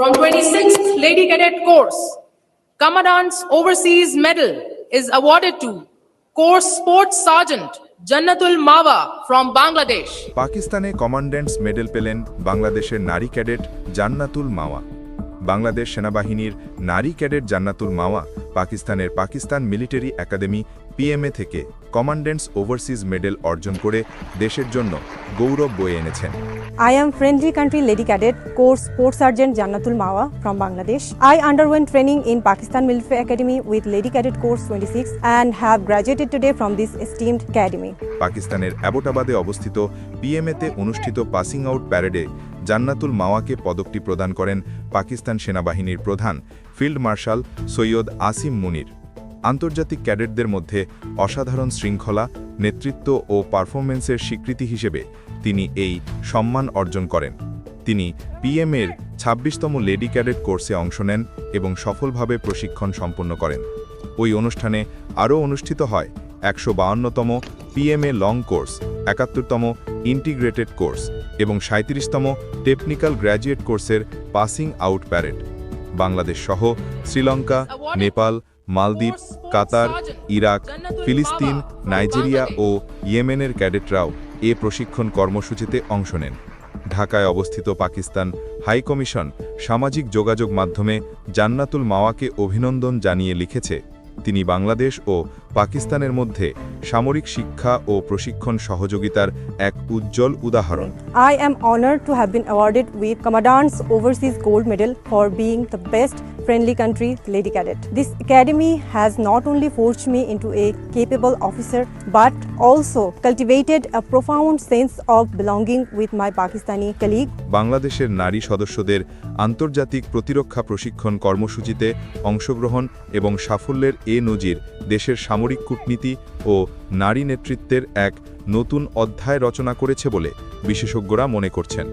From 26th Lady Cadet Course, Commandant's Overseas Medal is awarded to Course Sports Sergeant Jannatul Mawa from Bangladesh পাকিস্তানে commandant's medal পেলেন বাংলাদেশের নারী cadet জান্নাতুল মাওয়া বাংলাদেশ সেনাবাহিনীর নারী cadet জান্নাতুল মাওয়া পাকিস্তানের Pakistan military academy পিএমএ থেকে কমান্ডেন্টস ওভারসিজ মেডেল অর্জন করে দেশের জন্য গৌরব বয়ে এনেছেন। I am friendly country lady cadet course sports sergeant Jannatul Mawa from Bangladesh I underwent training in Pakistan military academy with lady cadet course twenty six and have graduated today from this esteemed academy পাকিস্তানের অ্যাবোটাবাদে অবস্থিত পিএমএতে অনুষ্ঠিত passing out প্যারেডে জান্নাতুল মাওয়াকে পদকটি প্রদান করেন পাকিস্তান সেনাবাহিনীর প্রধান field marshal Syed Asim Munir. আন্তর্জাতিক ক্যাডেটদের মধ্যে অসাধারণ শৃঙ্খলা, নেতৃত্ব ও পারফরমেন্সের স্বীকৃতি হিসেবে তিনি এই সম্মান অর্জন করেন। তিনি পিএমের ছাব্বিশতম লেডি ক্যাডেট কোর্সে অংশ নেন এবং সফলভাবে প্রশিক্ষণ সম্পন্ন করেন। ওই অনুষ্ঠানে আরও অনুষ্ঠিত হয় একশো বাউন্নতম পিএমএ লং কোর্স একাত্তরতম ইন্টিগ্রেটেড কোর্স এবং সাঁত্রিশতম টেকনিক্যাল গ্র্যাজুয়েট কোর্সের পাসিং আউট প্যারেড বাংলাদেশ সহ শ্রীলঙ্কা নেপাল মালদ্বীপ কাতার ইরাক ফিলিস্তিন নাইজেরিয়া ও ইয়েমেনের ক্যাডেটরাও এ প্রশিক্ষণ কর্মসূচিতে অংশ নেন। ঢাকায় অবস্থিত পাকিস্তান হাই কমিশন সামাজিক যোগাযোগ মাধ্যমে জান্নাতুল মাওয়াকে অভিনন্দন জানিয়ে লিখেছে তিনি বাংলাদেশ ও পাকিস্তানের মধ্যে সামরিক শিক্ষা ও প্রশিক্ষণ সহযোগিতার এক উজ্জ্বল উদাহরণ। I am honour to have been awarded with commandant's overseas gold medal for being the best friendly country lady cadet this academy has not only force me into a capable officer but also cultivated a profound sense of belonging with my Pakistani colleagues বাংলাদেশের নারী সদস্যদের আন্তর্জাতিক প্রতিরক্ষা প্রশিক্ষণ কর্মসূচিতে অংশগ্রহণ এবং সাফল্যের এ নজির দেশের সামরিক কূটনীতি ও নারী নেতৃত্বের এক নতুন অধ্যায় রচনা করেছে বলে বিশেষজ্ঞরা মনে করছেন।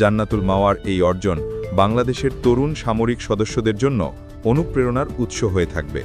জান্নাতুল মাওয়ার এই অর্জন বাংলাদেশের তরুণ সামরিক সদস্যদের জন্য অনুপ্রেরণার উৎস হয়ে থাকবে।